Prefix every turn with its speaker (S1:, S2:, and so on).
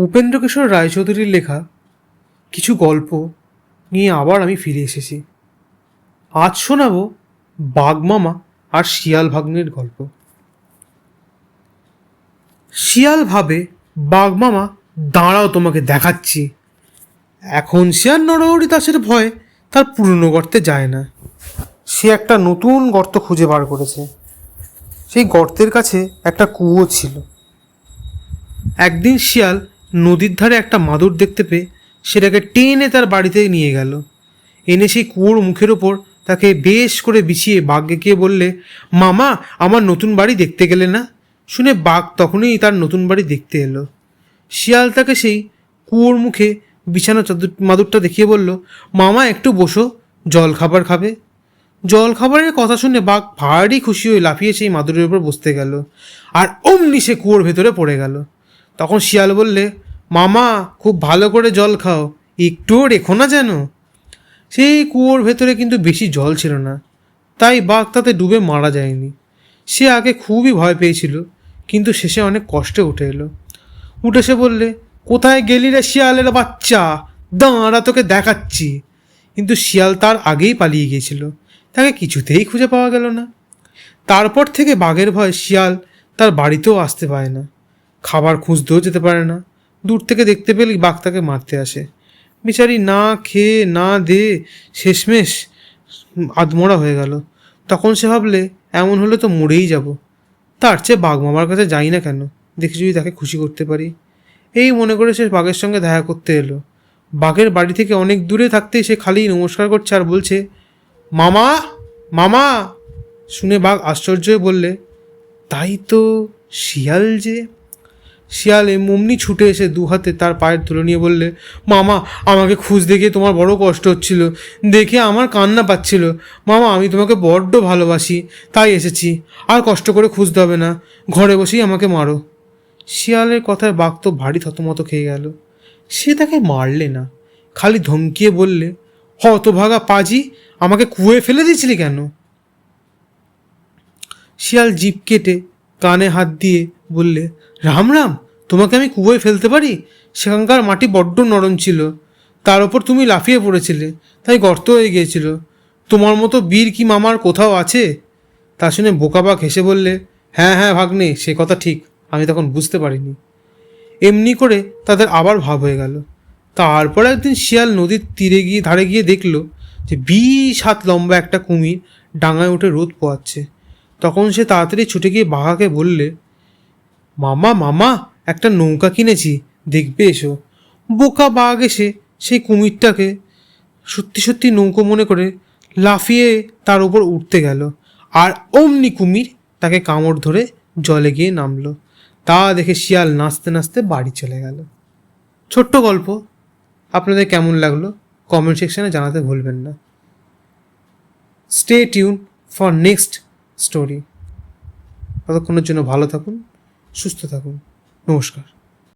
S1: উপেন্দ্রকিশোর রায়চৌধুরীর লেখা কিছু গল্প নিয়ে আবার আমি ফিরে এসেছি। আজ শোনাবো বাঘমামা আর শিয়াল ভাগ্নের গল্প। শিয়াল ভাবে বাঘমামা দাঁড়াও, তোমাকে দেখাচ্ছি। এখন সে আর নরহরি দাসের ভয় তার পুরনো গর্তে যায় না। সে একটা নতুন গর্ত খুঁজে বার করেছে। সেই গর্তের কাছে একটা কুয়ো ছিল। একদিন শিয়াল নদীর ধারে একটা মাদুর দেখতে পেয়ে সেটাকে টেনে তার বাড়িতে নিয়ে গেল। এনে সেই কুয়োর মুখের ওপর তাকে বেশ করে বিছিয়ে বাঘকে গিয়ে বললে, মামা, আমার নতুন বাড়ি দেখতে গেলে না? শুনে বাঘ তখনই তার নতুন বাড়ি দেখতে এলো। শিয়াল তাকে সেই কুয়োর মুখে বিছানা চাদর মাদুরটা দেখিয়ে বলল, মামা, একটু বসো, জল খাবার খাবে? জল খাবারের কথা শুনে বাঘ ভারী খুশি হয়ে লাফিয়ে সেই মাদুরের উপর বসতে গেল। আর অমনি সে কুয়োর ভেতরে পড়ে গেল। তখন শিয়াল বললে, মামা, খুব ভালো করে জল খাও, একটুও রেখো না যেন। সেই কুয়োর ভেতরে কিন্তু বেশি জল ছিল না, তাই বাঘ তাতে ডুবে মারা যায়নি। সে আগে খুবই ভয় পেয়েছিল, কিন্তু শেষে অনেক কষ্টে উঠে এলো। উঠে সে বললে, কোথায় গেলি রে শিয়ালের বাচ্চা? দাঁড়া, তোকে দেখাচ্ছি। কিন্তু শিয়াল তার আগেই পালিয়ে গিয়েছিল, তাকে কিছুতেই খুঁজে পাওয়া গেল না। তারপর থেকে বাঘের ভয় শিয়াল তার বাড়িতেও আসতে পারে না। খাবার খুঁজতেও যেতে পারে না। দূর থেকে দেখতে পেলে বাঘ তাকে মারতে আসে। বিচারি না খেয়ে, না দে, শেষমেশ আধমরা হয়ে গেল। তখন সে ভাবলে, এমন হলে তো মরেই যাব। তার চেয়ে বাঘ মামার কাছে যাই না কেন? দেখি যদি তাকে খুশি করতে পারি। এই মনে করে সে বাঘের সঙ্গে দেখা করতে এলো। বাঘের বাড়ি থেকে অনেক দূরে থাকতেই সে খালি নমস্কার করছে আর বলছে, মামা মামা! শুনে বাঘ আশ্চর্য বললে, তাই তো শিয়াল যে। শিয়াল এমনি ছুটে এসে দু হাতে তার পায়ের তুলে নিয়ে বললে, মামা, আমাকে খুঁজতে গিয়ে তোমার বড় কষ্ট হচ্ছিল। দেখে আমার কান্না পাচ্ছিল। মামা, আমি তোমাকে বড্ড ভালোবাসি, তাই এসেছি। আর কষ্ট করে খুঁজতে হবে না। ঘরে বসেই আমাকে মারো। শিয়ালের কথায় বাঘ তো ভারী থতমত খেয়ে গেল। সে তাকে মারলে না। খালি ধমকিয়ে বললে, হতভাগা পাজি, আমাকে কুয়ে ফেলে দিয়েছিলি কেন? শিয়াল জিপ কেটে কানে হাত দিয়ে বললে, রাম রাম, তোমাকে আমি কুয়োয় ফেলতে পারি? সেখানকার মাটি বড্ড নরম ছিল। তার ওপর তুমি লাফিয়ে পড়েছিলে, তাই গর্ত হয়ে গিয়েছিল। তোমার মতো বীর কি মামার কোথাও আছে? তা শুনে বোকাবাক হেসে বললে হ্যাঁ হ্যাঁ ভাগ্নে, সে কথা ঠিক, আমি তখন বুঝতে পারিনি। এমনি করে তাদের আবার ভাব হয়ে গেল। তারপর একদিন শিয়াল নদীর তীরে গিয়ে, ধারে গিয়ে দেখল যে বিশ হাত লম্বা একটা কুমির ডাঙায় উঠে রোদ পোয়াচ্ছে তখন সে তাড়াতাড়ি ছুটে গিয়ে বাঘাকে বললে, মামা মামা, একটা নৌকা কিনেছি, দেখবে এসো। বোকা বাঘ এসে সেই কুমিরটাকে সত্যি সত্যি নৌকো মনে করে লাফিয়ে তার উপর উঠতে গেল আর অমনি কুমির তাকে কামড় ধরে জলে গিয়ে নামলো। তা দেখে শিয়াল নাচতে নাচতে বাড়ি চলে গেল। ছোট্ট গল্প। আপনাদের কেমন লাগল কমেন্ট সেকশানে জানাতে ভুলবেন না। Stay tune for next story ততক্ষণের জন্য ভালো থাকুন সুস্থ থাকুন। নমস্কার।